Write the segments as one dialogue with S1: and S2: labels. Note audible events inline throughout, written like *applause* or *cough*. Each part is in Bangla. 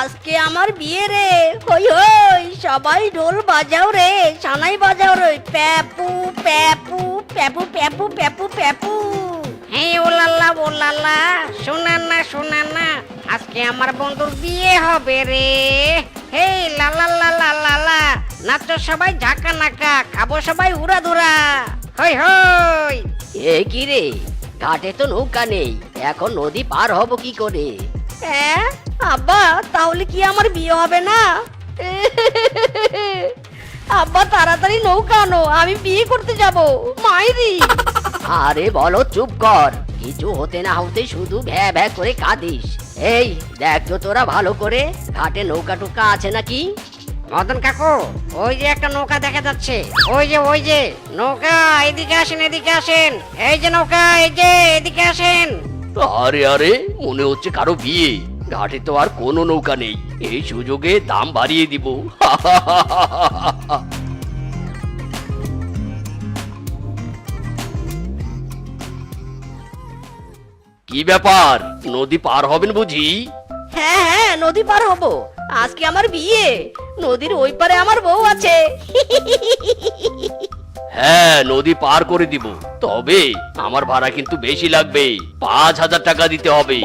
S1: আজকে আমার বিয়ে রে। হই হই সবাই ঢোল বাজাও রে সানাই বাজাও রে। প্যাপু প্যাপু প্যাপু প্যাপু প্যাপু প্যাপু।
S2: হে ওলাল্লা ওলাল্লা শোনান না শোনান না আজকে আমার বন্ধুর বিয়ে হবে রে। হে লালা লালা লালা নাচো সবাই ঝাঁকা নাকা খাব সবাই উড়া ধুরা। হই হই।
S3: এ কি রে? ঘাটে তো নৌকা নেই এখন নদী পার হব কি করে?
S1: হ্যাঁ? আব্বা তাহলে কি আমার বিয়ে হবে না? আব্বা তাড়াতাড়ি নৌকা আনো আমি বিয়ে করতে যাব। মাইরি।
S3: আরে বলো চুপ কর। কিছু হতে না হতে শুধু ভ্যা ভ্যা করে কাঁদিস। এই দেখ তো তোরা ভালো করে ঘাটে নৌকা টুকা আছে নাকি?
S2: মদন কাকু ওই যে একটা নৌকা দেখা যাচ্ছে। ওই যে ওই যে নৌকা এদিকে আসেন এদিকে আসেন। এই যে নৌকা এই যে এদিকে আসেন।
S4: আরে আরে মনে হচ্ছে কারও বিয়ে। ঘাটে তো আর কোনো নৌকা নেই। এই সুযোগে দাম বাড়িয়ে দিব। কি ব্যাপার? নদী পার হবেন বুঝি?
S1: হ্যাঁ হ্যাঁ নদী পার হব। আজকে আমার বিয়ে। নদীর ওই পারে আমার বউ আছে। *laughs*
S4: হ্যাঁ নদী পার করে দিব। তবে আমার ভাড়া কিন্তু বেশি লাগবে। পাঁচ হাজার টাকা দিতে হবে।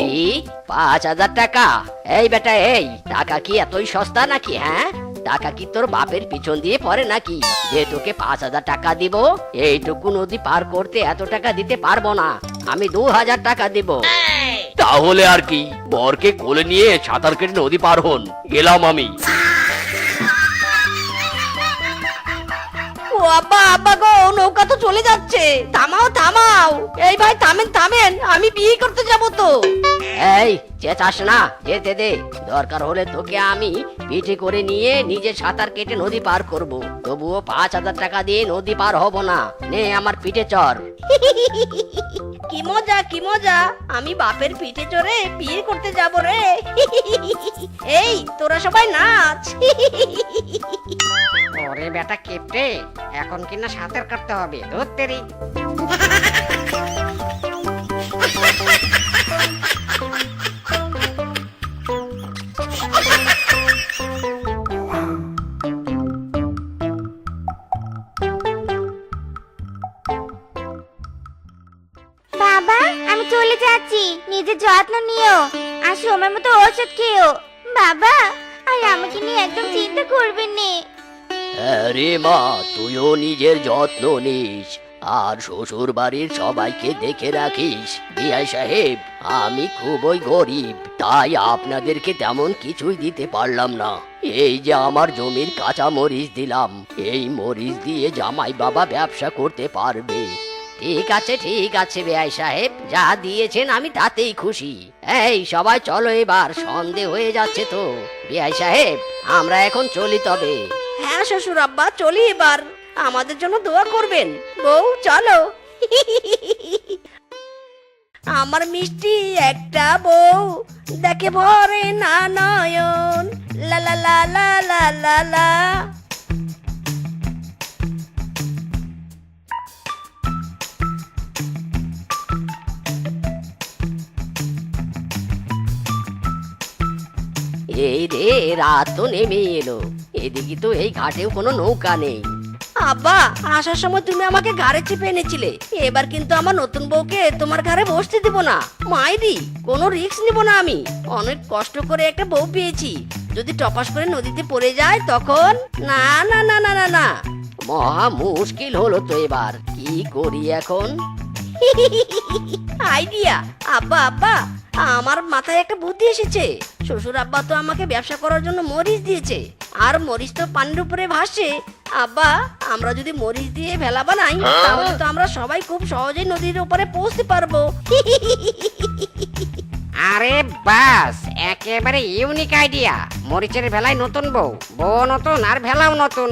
S3: কি? পাঁচ হাজার টাকা? এই বেটা এই টাকা কি এতই সস্তা নাকি হ্যাঁ? টাকা কি তোর বাপের পিছন দিয়ে পড়ে নাকি? যে তোকে পাঁচ হাজার টাকা দিব এইটুকু নদী পার করতে এত টাকা দিতে পারব না। আমি দু হাজার টাকা দিব।
S4: তাহলে আর কি? বরকে কোলে নিয়ে সাঁতার কেটে নদী পার হন। গেলাম আমি।
S1: আব্বা আব্বা গো নৌকা তো চলে যাচ্ছে। থামাও থামাও। এই ভাই থামেন থামেন আমি বিয়ে করতে যাব তো।
S3: এই চেঁচাস না যেতে দে। দরকার হলে তোকে আমি পিঠে করে নিয়ে নিজে সাঁতার কেটে নদী পার করব। তবুও পাঁচ হাজার টাকা দিয়ে নদী পার হব না। নে আমার পিঠে চর।
S1: কি মজা কি মজা। আমি বাপের পিঠে চড়ে বিয়ে করতে যাব রে। এই তোরা সবাই নাচ।
S2: ওরে বেটা কেপটে, এখন কিনা সাঁতার কাটতে হবে ধরতেরি
S5: বাবা, আমি চলে যাচ্ছি। নিজের যত্ন নিও। আর সময় মতো ওষুধ খেও। বাবা, আর আমাকে নিয়ে একদম চিন্তা করবেন না।
S3: আরে মা, তুইও নিজের যত্ন নিস। আর শ্বশুর বাড়ির সবাইকে দেখে রাখিস। বিআই সাহেব, আমি খুবই গরিব, তাই আপনাদেরকে তেমন কিছুই দিতে পারলাম না। এই যে আমার জমির কাঁচা মরিচ দিলাম, এই মরিচ দিয়ে জামাই বাবা ব্যবসা করতে পারবে। ঠিক আছে ঠিক আছে বেআই সাহেব, যা দিয়েছেন আমি তাতেই খুশি। এই, সবাই চলো এবার সন্দেহ হয়ে যাচ্ছে তো। বেআই সাহেব, আমরা এখন চলি তবে।
S1: হ্যাঁ শ্বশুর আব্বা চলি এবার। আমাদের জন্য দোয়া করবেন। বউ, চলো। আমার মিষ্টি একটা বউ, দেখে ভরে না নয়ন। লা লা লা লা লা লা লা।
S3: এই রে, রাত নেমে এলো। এদিকে তো এই ঘাটেও কোনো নৌকা নেই।
S1: আব্বা আসার সময় তুমি আমাকে ঘাড়ে চেপে এনেছিলে। এবার কিন্তু আমার নতুন বউকে তোমার ঘাড়ে বসতে দিব না। মাইরি কোনো রিস্ক নিব না আমি। অনেক কষ্ট করে একটা বউ পেয়েছি। যদি টপাস করে নদীতে পড়ে যায় তখন? না না না না না না।
S3: মহা মুশকিল হলো তো এবার। কি করি এখন?
S1: আইডিয়া। আব্বা আব্বা আমার মাথায় একটা বুদ্ধি এসেছে। শ্বশুর আব্বা তো আমাকে ব্যবসা করার জন্য মরিচ দিয়েছে। আর মরিচ তো পানির উপরে ভাসে। আব্বা, আমরা যদি মরিচ দিয়ে ভেলা বানাই, তাহলে তো আমরা সবাই খুব সহজেই নদীর উপরে পৌঁছতে পারব।
S2: আরে বাস, একেবারে ইউনিক আইডিয়া। মরিচের ভেলায় নতুন বউ বউ নতুন আর ভেলাও নতুন।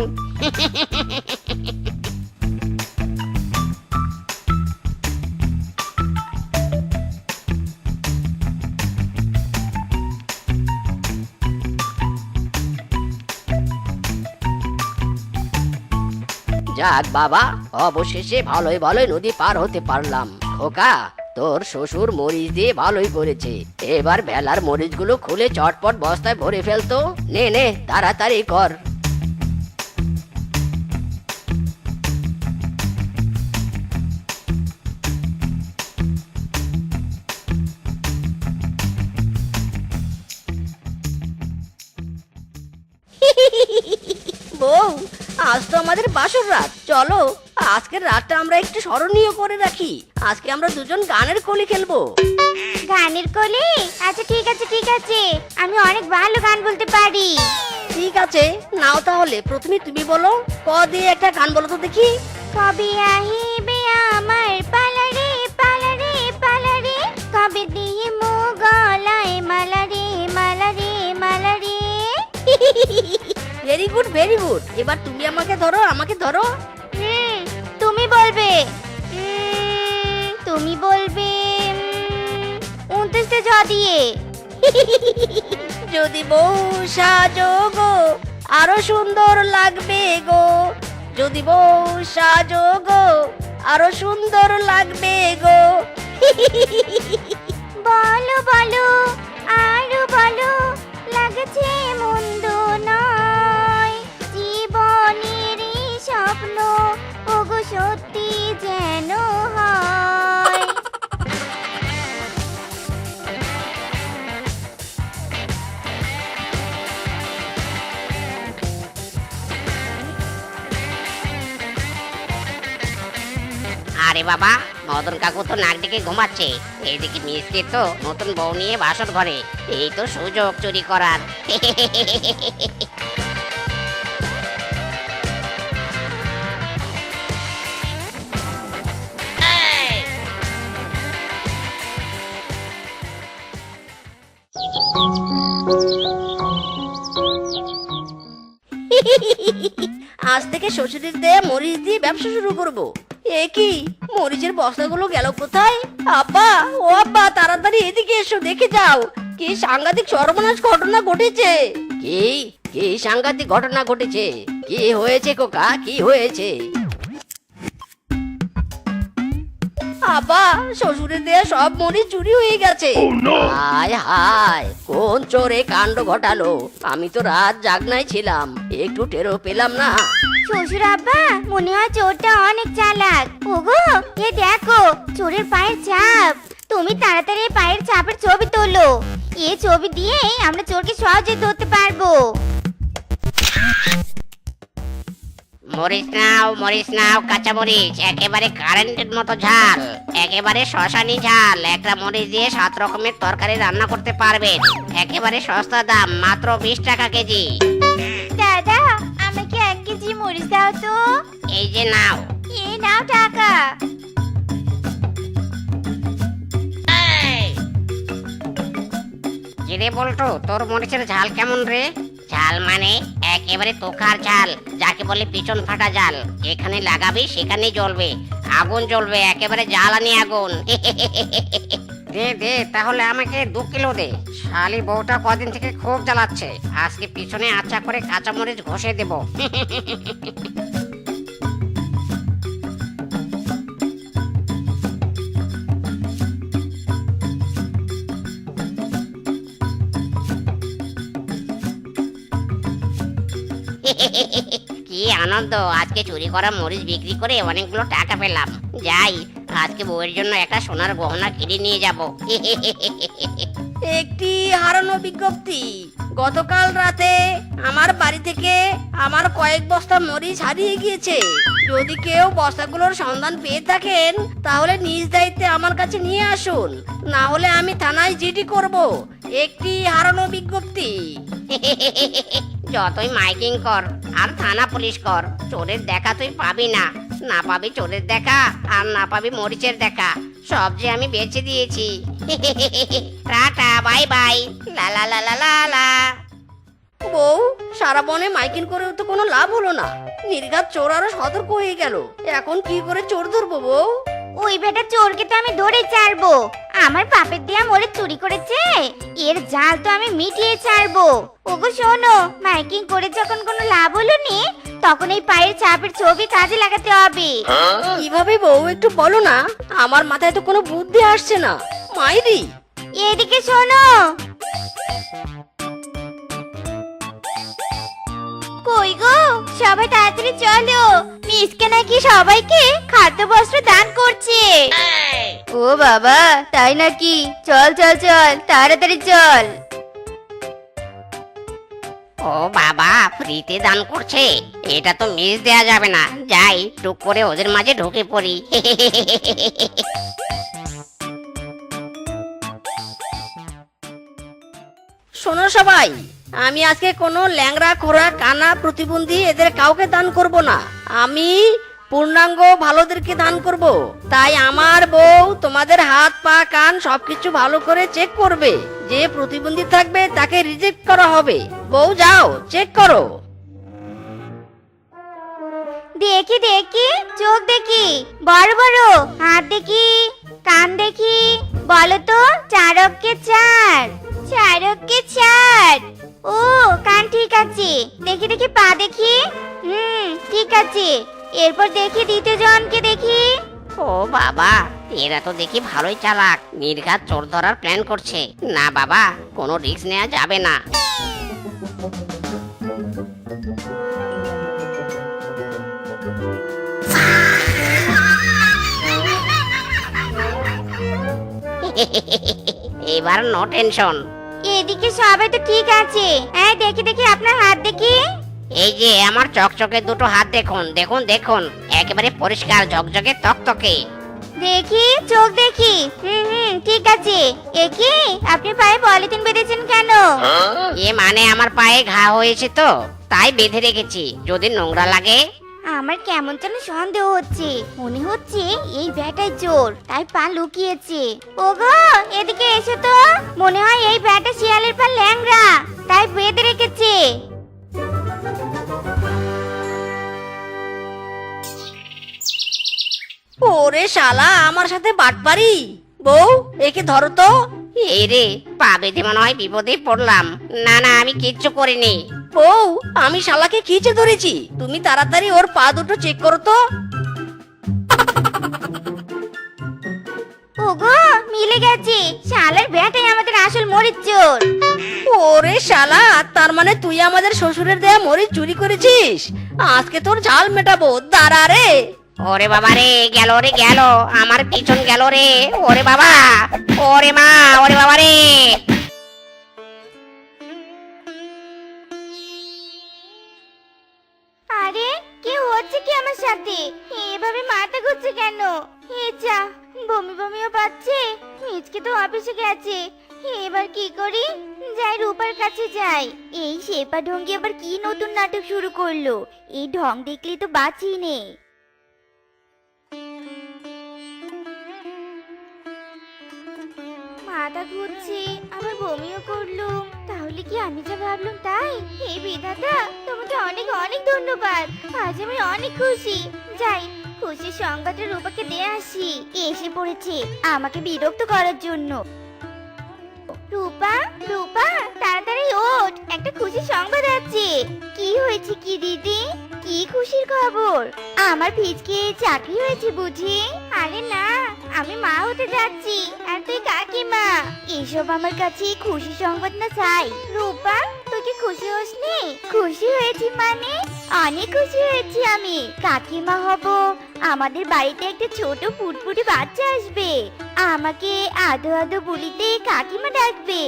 S3: যাক বাবা। অবশেষে ভালোই ভালোই নদী পার হতে পারলাম। খোকা, তোর শ্বশুর মরিচ দিয়ে ভালোই করেছে। এবার ভেলার মরিচগুলো খুলে চটপট বস্তায় ভরে ফেলতো নে নে, তাড়াতাড়ি কর।
S1: আজ তো আমাদের বাসর রাত। চলো আজকের রাতটা আমরা একটু স্মরণীয় করে রাখি। আজকে আমরা দুজন গানের কলি খেলব।
S5: গানের কলি? আচ্ছা ঠিক আছে ঠিক আছে। আমি অনেক ভালো গান বলতে পারি।
S1: ঠিক আছে নাও তাহলে। প্রথমে তুমি বলো ক দিয়ে একটা গান বলো তো দেখি।
S5: কবে আহিবে আমার পালারে পালারে পালারে কবে দিয়ে মো গলায় মালারে মালারে মালারে *laughs*
S1: ভেরি গুড ভেরি গুড এবার তুমি আমাকে ধরো আমাকে ধরো।
S5: হুম, তুমি বলবে। উম, তুমি বলবে উনত্রিশটা জ দিয়ে।
S1: যদি বউ সাজো গো আরও সুন্দর লাগবে গো। যদি বউ সাজো গো আরও সুন্দর লাগবে গো।
S5: বলো বলো আরও বলো লাগছে মন্দ স্বপ্ন, ওগো সত্যি যেন হয়।
S2: আরে বাবা, মদন কাকু তো নাক ডেকে ঘুমাচ্ছে। এইদিকে মিসকে তো নতুন বউ নিয়ে বাসর ঘরে। এই তো সুযোগ চুরি করার। *laughs* *laughs*
S1: আজ থেকে শ্বশুরের দেয়া মরিচ দিয়ে ব্যবসা শুরু করব। এ কি? মরিচের বস্তাগুলো গেল কোথায়? আব্বা, ও আব্বা, তাড়াতাড়ি এদিকে এসো, দেখে যাও। কি সাংঘাতিক সর্বনাশ ঘটনা ঘটেছে।
S3: কি? কি সাংঘাতিক ঘটনা ঘটেছে? কি হয়েছে কোকা কি হয়েছে?
S1: আব্বা শ্বশুরের দেয়া সব মরিচ চুরি হয়ে গেছে।
S3: হায় হায় কোন চোরে কাণ্ড ঘটালো? আমি তো রাত জাগনায় ছিলাম একটু টেরো পেলাম না।
S5: শ্বশুর আব্বা মনে হয় চোরটা অনেক চালাক। ওগো এ দেখো চোরের পায়ের ছাপ তুমি তাড়াতাড়ি পায়ের ছাপের ছবি তোলো। এই ছবি দিয়ে আমরা চোরকে সহজে ধরতে পারব।
S2: মরিচ নাও মরিচ নাও কাঁচা মরিচ একেবারে কারেন্টের মতো ঝাল একেবারে শশানি ঝাল একটা মরিচ দিয়ে সাত রকমের তরকারি রান্না করতে পারবেন একেবারে সস্তা দাম মাত্র বিশ টাকা কেজি।
S5: দাদা আমাকে এক কেজি মরিচ দাও তো।
S2: এই যে নাও।
S5: এই নাও টাকা।
S2: কিরে বলতো তোর মরিচের ঝাল কেমন রে? ঝাল মানে? একেবারে তোকার ঝাল যাকে বলে পিছন ফাটা জাল। এখানে লাগাবি, সেখানেই জ্বলবে। আগুন জ্বলবে, একেবারে জ্বালানি আগুন। দে দে, তাহলে আমাকে দু কিলো দে। শালি বউটা কদিন থেকে খুব জ্বালাচ্ছে। আজকে পিছনে আচ্ছা করে কাঁচামরিচ ঘষে দেব। কি আনন্দ? আজকে চুরি করা মরিচ বিক্রি করে অনেকগুলো টাকা পেলাম। যাই, আজকে বউয়ের জন্য একটা সোনার গহনা কিনে নিয়ে যাব।
S1: একটি হারানো বিজ্ঞপ্তি। গতকাল রাতে আমার বাড়ি থেকে আমার কয়েক বস্তা মরিচ হারিয়ে গিয়েছে। যদি কেউ বস্তাগুলোর সন্ধান পেয়ে থাকেন, তাহলে নিজ দায়িত্বে আমার কাছে নিয়ে আসুন। না হলে আমি থানায় জিডি করব। একটি হারানো বিজ্ঞপ্তি।
S2: যতই মাইকিং কর, আর থানা পুলিশ কর, চোরের দেখা তুই পাবি না। না পাবি চোরের দেখা, আর না পাবি মরিচের দেখা। সব যে আমি বেচে দিয়েছি। *laughs* Tata, bye bye. লা লা লা লা লা লা।
S1: বউ, সারা বনে মাইকিং করেও তো কোনো লাভ হলো না। নির্ঘাত চোর আরও সতর্ক হয়ে গেল। এখন কি করে চোর ধরবো বউ?
S5: ওই বেটা চোরকে তো আমি ধরে ছাড়বো। আমার পাপের দিয়া মোরে চুরি করেছে। এর জাল তো আমি মিটিয়ে ছাড়বো। ওগো শোনো মাইকিং করে যখন কোনো লাভ হলো নি তখন এই পায়ের চাপের ছবি কাজে লাগাতে হবে।
S1: কীভাবে বউ একটু বলো না আমার মাথায় তো কোনো বুদ্ধি আসছে না। মাইরি!
S5: এদিকে শোনো। কই গো? সবাই তাড়াতাড়ি চলো। মিসকে নাকি সবাইকে খাদ্য বস্ত্র দান করছে। ও বাবা তাই নাকি? চল চল চল তাড়াতাড়ি চল।
S2: ও বাবা ফ্রিতে দান করছে। এটা তো মিস দেয়া যাবে না। যাই টুক করে ওদের মাঝে ঢুকে পড়ি।
S1: শোনো সবাই আমি আজকে কোনো ল্যাংড়া খোরা কানা প্রতিবন্ধী এদের কাউকে দান করব না। আমি পূর্ণাঙ্গ ভালোদেরকে দান করব। তাই আমার বউ তোমাদের হাত, পা, কান সবকিছু ভালো করে চেক করবে। যে প্রতিবন্ধী থাকবে তাকে রিজেক্ট করা হবে। বউ, যাও চেক করো।
S5: দেখি দেখি, চোখ দেখি, বড় বড়, হাত দেখি, কান দেখি, বলো তো, চারককে চার চারককে চার। ও, কান ঠিক আছে। দেখি দেখি, পা দেখি। হুম, ঠিক আছে। এরপর দেখি দ্বিতীয় জনকে দেখি।
S2: ও বাবা, এরা তো দেখি ভালোই চালাক। নির্ঘাত চোর ধরার প্ল্যান করছে। না বাবা, কোনো রিস্ক নেওয়া যাবে না। *laughs* এবার নো টেনশন
S5: এদিকে সবাই তো ঠিক আছে। হ্যাঁ দেখি দেখি আপনার হাত দেখি।
S2: এই যে আমার চকচকে দুটো হাত দেখুন দেখুন দেখুন। একেবারে পরিষ্কার ঝকঝকে তকতকে।
S5: দেখি চোখ দেখি। হুম হুম ঠিক আছে। এ কি? আপনি পায়ে পলিথিন বেঁধেছেন কেন?
S2: এ মানে আমার পায়ে ঘা হয়েছে তো তাই বেঁধে রেখেছি। যদি নোংরা লাগে?
S5: আমার কেমন যেন সন্দেহ হচ্ছে। মনে হচ্ছে এই ব্যাটাই চোর, তাই পা লুকিয়েছে। ওগো, এদিকে এসো তো। মনে হয় এই ব্যাটা শিয়ালের পা ল্যাংড়া, তাই বেঁধে রেখেছে।
S1: ওরে শালা, আমার সাথে বাটপারি। বউ, একে ধরো তো।
S2: এই রে পা বেঁধে মনে হয় বিপদে পড়লাম। না না আমি কিচ্ছু করিনি।
S1: বউ আমি শালাকে খিচে ধরেছি। তুমি তাড়াতাড়ি ওর পা দুটো চেক করো তো।
S5: ওগো মিলে গেছে। শালার ব্যাটাই আমাদের আসল মরিচ চোর।
S1: ওরে শালা তার মানে তুই আমাদের শ্বশুরের দেয়া মরিচ চুরি করেছিস? আজকে তোর ঝাল মেটাবো। দাঁড়া রে।
S2: ওরে বাবা রে, গেল রে, গেল। আমার পিছন গেল রে। ওরে বাবা, ওরে মা, ওরে বাবা রে।
S5: আরে, কি হচ্ছে কি আমার সাথে? এভাবে মাথা ঘুরছে কেন? হে যা, বমি বমিও পাচ্ছে। মিজকে তো অফিসে গেছে। এবার কি করি? যাই রূপার কাছে যাই। এই শেপা ঢঙ্গি আবার কি নতুন নাটক শুরু করল? এই ঢং দেখলে তো বাঁচি নে। মাথা ঘুরছে আবার বমিও করল। তাহলে কি আমি যা ভাবলাম তাই? হে বিধাতা, তোমাকে অনেক অনেক ধন্যবাদ। আজ আমি অনেক খুশি। যাই, খুশির সংবাদটা রূপাকে দিয়ে আসি। এসে পড়েছে? আমাকে বিরক্ত করার জন্য। রূপা রূপা, তাড়াতাড়ি ওঠ। একটা খুশির সংবাদ আছে। কি হয়েছে কি দিদি? কি খুশির খবর? আমার ফিজকে চাকরি হয়েছে বুঝি? আরে না, আমি মা হতে যাচ্ছি। আর তুই কাকিমা? এসব আমার কাছে খুশি সংবাদ না চাই। রূপা, তুই কি খুশি হসনি? খুশি হয়েছি মানে? অনেক খুশি হয়েছি আমি। কাকিমা হব, আমাদের বাড়িতে একটা ছোট ফুটফুটে বাচ্চা আসবে। আমাকে আদো আদো বলিতে কাকিমা ডাকবে।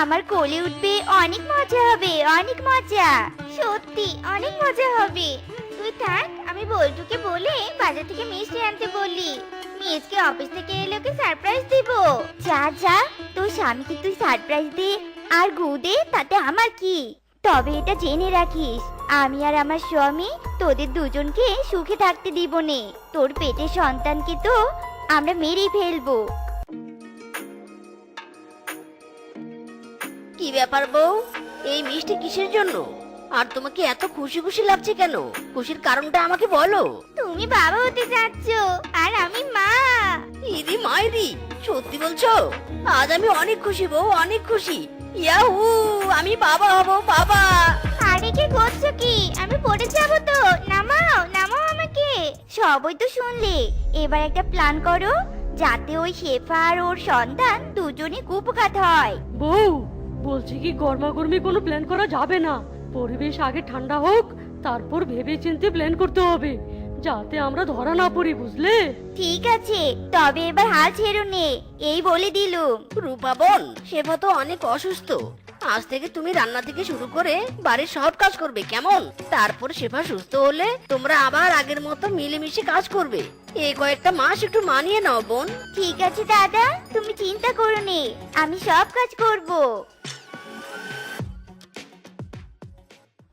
S5: আমার কোলে উঠবে, অনেক মজা হবে, অনেক মজা। সত্যি, অনেক মজা হবে। তুই থাক, আমি বল্টুকে বলে বাজার থেকে মিষ্টি আনতে বলি মিসকে অফিস থেকে এলে ওকে সারপ্রাইজ দিব। যা যা, তোর স্বামীকে তুই সারপ্রাইজ দে। আর গু দে তাতে আমার কি? তবে এটা জেনে রাখিস, আমি আর আমার স্বামী তোদের দুজনকে সুখে থাকতে দিব নে। তোর পেটের সন্তানকে তো আমরা মেরেই ফেলব।
S1: কি ব্যাপার বউ? এই মিষ্টি কিসের জন্য? আর তোমাকে এত খুশি খুশি লাগছে কেন? খুশির কারণটা আমাকে বলো।
S5: তুমি বাবা হতে যাচ্ছ আর আমি মা।
S1: ইদি মাইরি সত্যি বলছো? আজ আমি অনেক খুশি বউ অনেক খুশি। ইয়াহু আমি বাবা হব বাবা।
S5: আরে কি করছ কি? আমি পড়ে যাব তো। নামাও নামাও আমাকে। সবই তো শুনলে। এবার একটা প্ল্যান করো যাতে ওই শেফা আর ওর সন্তান দুজনই কুপকাত হয়।
S6: বউ বলছি কি গরমাগরমি কোনো প্ল্যান করা যাবে না? পরিবেশ আগে ঠান্ডা হোক তারপর ভেবে চিন্তে প্ল্যান করতে হবে যাতে আমরা ধরা না পড়ি বুঝলে?
S5: ঠিক আছে তবে এবার হাল ছেড়ো নে এই বলে দিলুম।
S1: রূপা বোন শেফা তো অনেক অসুস্থ। আজ থেকে তুমি রান্না থেকে শুরু করে বাড়ির সব কাজ করবে কেমন? তারপর শেফা সুস্থ হলে তোমরা আবার আগের মতো মিলেমিশে কাজ করবে। এই কয়েকটা মাস একটু মানিয়ে নাও বোন।
S5: ঠিক আছে দাদা তুমি চিন্তা করো নে আমি সব কাজ করব।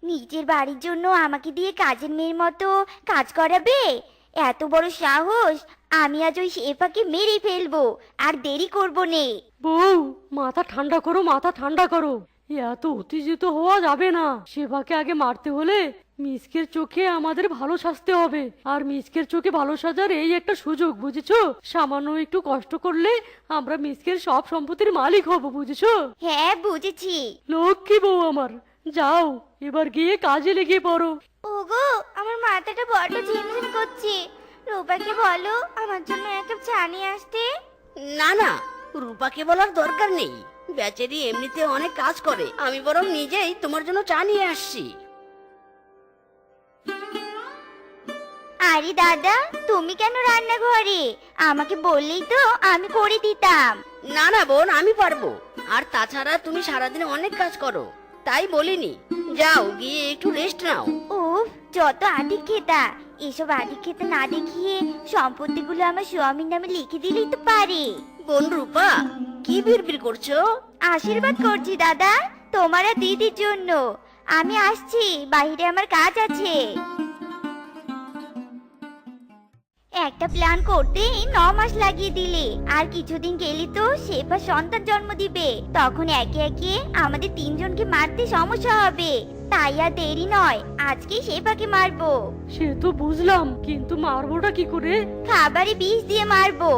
S5: নিজের বাড়ির জন্য আমাকে দিয়ে কাজের মেয়ের মতো কাজ করাবে? এত বড় সাহস আমি আজ ওই শেফাকে মেরে ফেলব আর দেরি করব নে।
S6: বউ মাথা ঠান্ডা করো মাথা ঠান্ডা করো। এত উত্তেজিত হওয়া যাবে না। সেবাকে আগে মারতে হলে মিসকের চোখে আমাদের ভালো সাজতে হবে। আর মিসকের চোখে ভালো সাজার এই একটা সুযোগ বুঝেছ? সামান্য একটু কষ্ট করলে আমরা মিসকের সব সম্পত্তির মালিক হব বুঝেছ?
S5: হ্যাঁ বুঝেছি।
S6: লক্ষ্মী বউ আমার যাও এবার গিয়ে কাজে লেগে পড়ো।
S5: ওগো আমার মাথাটা বড্ড ঝিমঝিম করছে। রূপাকে বলো আমার জন্য এক কাপ চা নিয়ে আসতে।
S1: না না রূপাকে বলার দরকার নেই। বেচারি এমনিতে অনেক কাজ করে। আমি বরং নিজেই তোমার জন্য চা নিয়ে আসছি।
S5: আরে দাদা তুমি কেন রান্নাঘরে? আমাকে বললেই তো আমি করে দিতাম।
S1: না না বোন আমি পারব। আর তাছাড়া তুমি সারাদিন অনেক কাজ করো। তাই বলিনি। যাও গিয়ে একটু রেস্ট নাও।
S5: ও যত আদি খেতা এসব আদি খেতা না দেখিয়ে সম্পত্তিগুলো আমার স্বামীর নামে লিখে দিলেই তো পারে।
S1: বোন রূপা কি বিড়বিড় করছ?
S5: আশীর্বাদ করছি দাদা তোমার আর দিদির জন্য। আমি আসছি বাইরে আমার কাজ আছে। একটা প্ল্যান করতেই ন মাস লাগিয়ে দিলে। আর কিছুদিন গেলি তো শেফা সন্তান জন্ম দিবে। তখন একে একে আমাদের তিনজনকে মারতে সমস্যা হবে। তাই আর দেরি নয় আজকে শেফাকে মারবো।
S6: সে তো বুঝলাম কিন্তু মারবোটা কি করে?
S5: খাবারে বিষ দিয়ে মারবো।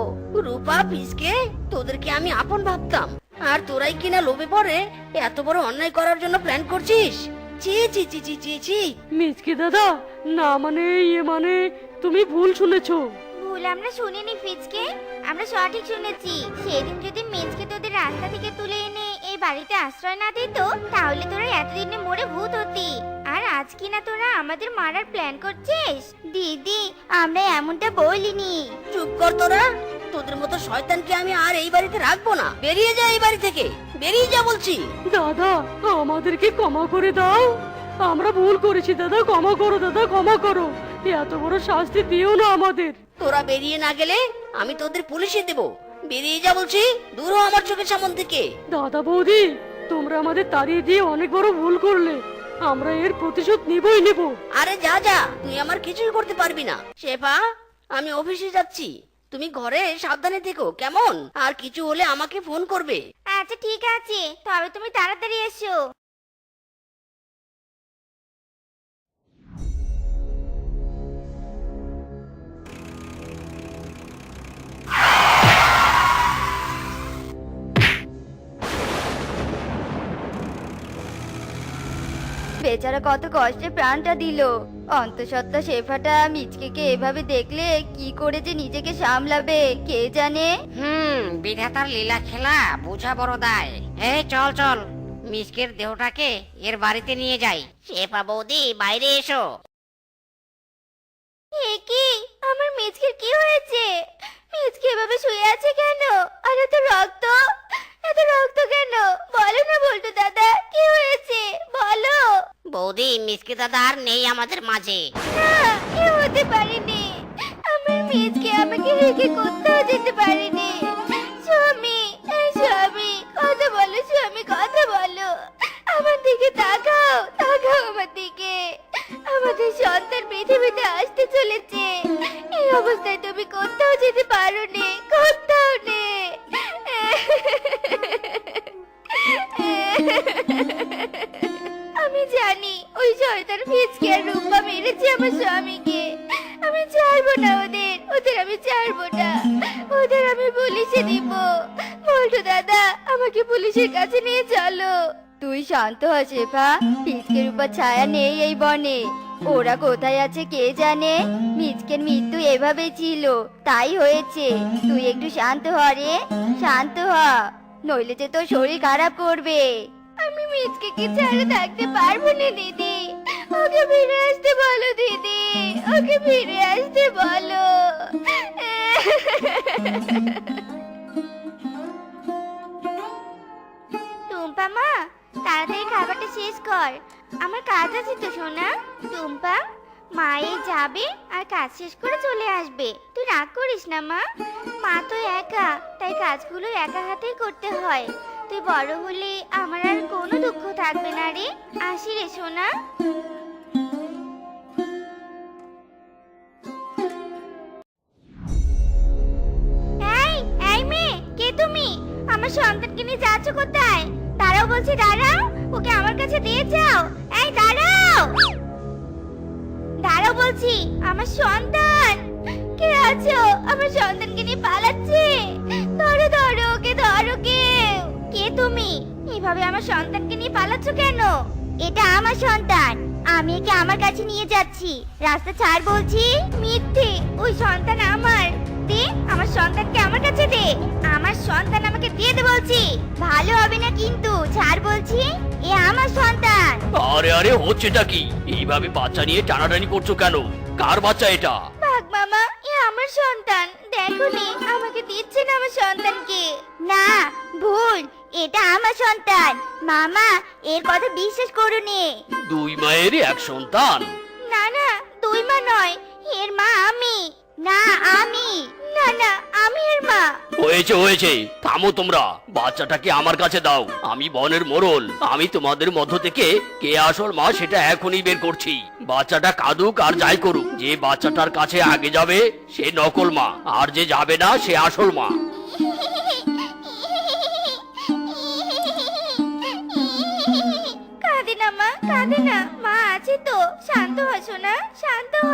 S1: রূপা পিসকে তোদেরকে আমি আপন ভাবতাম। আর তোরাই কিনা লোভে পড়ে এত বড় অন্যায় করার জন্য প্ল্যান করছিস? চি চি চি চি চি চি
S6: মিসকে দাদা না মানে ইয়ে মানে তুমি ভুল শুনেছো।
S5: ভুল আমরা শুনিনি ফিজকে। আমরা সঠিক শুনেছি। সেদিন যদি মেজকে তোদের রাস্তা থেকে তুলে এনে এই বাড়িতে আশ্রয় না দিত তাহলে তোরা এতদিনে মরে ভূত হতি। আর আজ কিনা তোরা আমাদের মারার প্ল্যান করছিস? দিদি আমরা এমনটা বলিনি।
S1: চুপ কর তোরা। তোদের মতো শয়তানকে আমি আর এই বাড়িতে রাখব না। বেরিয়ে যা এই বাড়ি থেকে। বেরিয়ে যা বলছি।
S6: দাদা আমাদেরকে ক্ষমা করে দাও। আমরা ভুল করেছি দাদা ক্ষমা করো দাদা ক্ষমা করো। এত বড় শাস্তি দিও না আমাদের।
S1: তোরা বেরিয়ে না গেলে আমি তোদের পুলিশে দেব। বেরিয়ে যা বলছি দূর হ আমার চোখের সামন থেকে।
S6: দাদা বৌদি তোমরা আমাদের তাড়িয়ে দিয়ে অনেক বড় ভুল করলে। আমরা এর প্রতিশোধ নিবই নেব।
S1: আরে যা যা তুই আমার কিছুই করতে পারবি না। শেফা আমি অফিসে যাচ্ছি। তুমি ঘরে সাবধানে থেকো কেমন? আর কিছু হলে আমাকে ফোন করবে।
S5: আচ্ছা ঠিক আছে। তবে তুমি তাড়াতাড়ি এসো। বেচারা কত কষ্টে প্রাণটা দিল। অন্তঃসত্ত্বা শেফাটা মিচকেকে এভাবে দেখলে কি করে যে নিজেকে সামলাবে কে জানে?
S2: হুম বিধাতার লীলা খেলা বোঝা বড় দায়। এই চল চল মিসকের দেহটাকে এর বাড়িতে নিয়ে যাই। শেফা বৌদি বাইরে এসো।
S5: এ কি? আমার মিচকের কি হয়েছে? মিচকে এভাবে শুয়ে আছে কেন? আর এত রক্ত? এত রক্ত কেন? বলো না বলতো
S2: বৌদি, মিসকে দাদা আর নেই আমাদের মাঝে।
S5: হতে পারেনি। আমার মিচকে আমাকে রেখে কোথাও যেতে পারেনি। স্বামী স্বামী, কথা বলো স্বামী, কথা বলো। আমার দিকে তাকাও তাকাও আমার দিকে। আমাদের সন্তান পৃথিবীতে আসতে চলেছে। এই অবস্থায় তুমি কোথাও যেতে পারো নে জানি, ওই শয়তান ফিজকে আর রূপা মেরেছে আমার স্বামীকে। আমি চাইব না ওদের ওদের আমি চাইব না। ওদের আমি পুলিশে দিব। বলতো, দাদা, আমাকে পুলিশের কাছে নিয়ে চলো। তুই শান্ত হ, শেফা। ফিজকে উপর ছায়া নেই এই বনে। ওরা কোথায় আছে কে জানে? মিজকের মৃত্যু এভাবে ছিল, তাই হয়েছে। তুই একটু শান্ত হ রে, শান্ত হ। নইলে যে তোর শরীর খারাপ করবে। আমি মিচকে কি ছাড়া থাকতে পারব না, দিদি? ওকে ফিরে আসতে বলো, দিদি। ওকে ফিরে আসতে বলো। টুম্পা মা, তাড়াতাড়ি খাবারটা শেষ কর। আমার কাজ আছে তো, সোনা। টুম্পা মা যাবে আর কাজ শেষ করে চলে আসবে। তুই রাগ করিস না, মা। মা তো একা, তাই কাজগুলো একা হাতেই করতে হয়। তুই বড় হলে আমার আর কোনো দুঃখ থাকবে না রে। আসি রে, সোনা। কে সন্তানকে নিয়ে যাচ্ছ কোথায়? দাঁড়াও বলছি, দাঁড়াও। ওকে আমার কাছে দিয়ে যাও। এই, দাঁড়াও। দাঁড়াও বলছি, আমার সন্তান। কে আছো? আমার সন্তানকে নিয়ে পালাচ্ছে। ধরো ধরো, ওকে, ধরো কেউ কে তুমি? এভাবে আমার সন্তানকে নিয়ে পালাচ্ছ কেন? এটা আমার সন্তান। আমি একে আমার কাছে নিয়ে যাচ্ছি। রাস্তা ছাড় বলছি? মিথ্যে। ওই সন্তান আমার। দে আমার সন্তানকে আমার কাছে দে। আমার সন্তান আমাকে দিয়ে দে বলছি। ভালো হবে না কিন্তু ছাড় বলছি? এ আমার সন্তান।
S4: আরে আরে হচ্ছেটা কি? এইভাবে বাচ্চা নিয়ে টানাটানি করছ কেন? কার বাচ্চা এটা?
S5: বাঘ মামা এ আমার সন্তান। দেখোনি আমাকে দিচ্ছে না আমার সন্তানকে। না ভুল। এটা আমার সন্তান। মামা এর কথা বিশ্বাস করুনি
S4: দুই মায়ের এক সন্তান।
S5: না না দুই মা নয় এর মা আমি। না আমি। না না আমি এর মা।
S4: হয়েছে হয়েছে। থামো তোমরা বাচ্চাটাকে আমার কাছে দাও। আমি বনের মোড়ল আমি তোমাদের মধ্য থেকে কে আসল মা সেটা এখনই বের করছি। বাচ্চাটা কাঁদুক আর যাই করুক যে বাচ্চাটার কাছে আগে যাবে সে নকল মা আর যে যাবে না সে আসল
S5: মা। *laughs* আছে তো শান্ত হ সোনা শান্ত হ।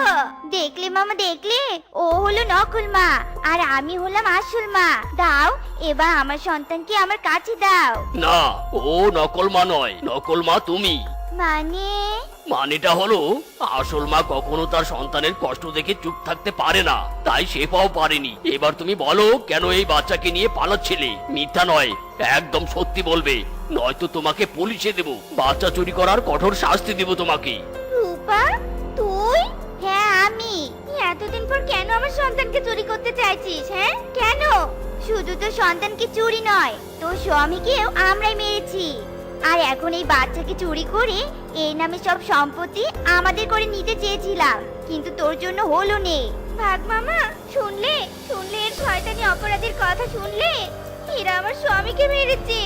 S5: দেখলে মামা দেখলে? ও হলো নকল মা আর আমি হলাম আসল মা। দাও এবার আমার সন্তানকে আমার কাছে দাও।
S4: না ও নকল মা নয় নকল মা তুমি।
S5: মানে?
S4: মানেটা হলো, আসল মা কখনো তার সন্তানের কষ্ট দেখে চুপ থাকতে পারে না, তাই সে পাও পারেনি। এবার তুমি বলো, কেন এই বাচ্চাকে নিয়ে পালাচ্ছিলে? মিথ্যা নয়, একদম সত্যি বলবে। নয়তো তোমাকে পুলিশে দেব। বাচ্চা চুরি করার কঠোর শাস্তি দেব তোমাকে।
S5: রূপা, তুই? হ্যাঁ আমি। এতদিন পর কেন আমার সন্তানকে চুরি করতে চাইছিস হ্যাঁ? কেন? শুধু তো সন্তানকে চুরি নয়, তোর স্বামীকেও আমরাই মেরেছি। আর এখন এই বাচ্চাকে চুরি করে এই নামে সব সম্পত্তি আমাদের করে নিতে চেয়েছিলাম। কিন্তু তোর জন্য হলো নে। ভাগ মামা শুনলে? শুনলে এর শয়তানি অপরাধের কথা শুনলে? এরা আমার স্বামীকে মেরেছে।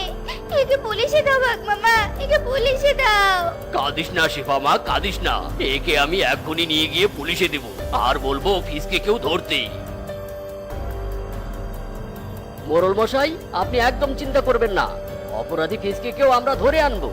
S5: একে পুলিশে দাও ভাগ মামা একে পুলিশে দাও।
S4: কাঁদিস না শিফা মা কাঁদিস না। একে আমি এক্ষুনি নিয়ে গিয়ে পুলিশে দেব। আর বলব ফিসকে কেউ ধরতে
S3: মোরল মশাই আপনি একদম চিন্তা করবেন না। অপরাধী ফিসকে কেউ আমরা ধরে আনব।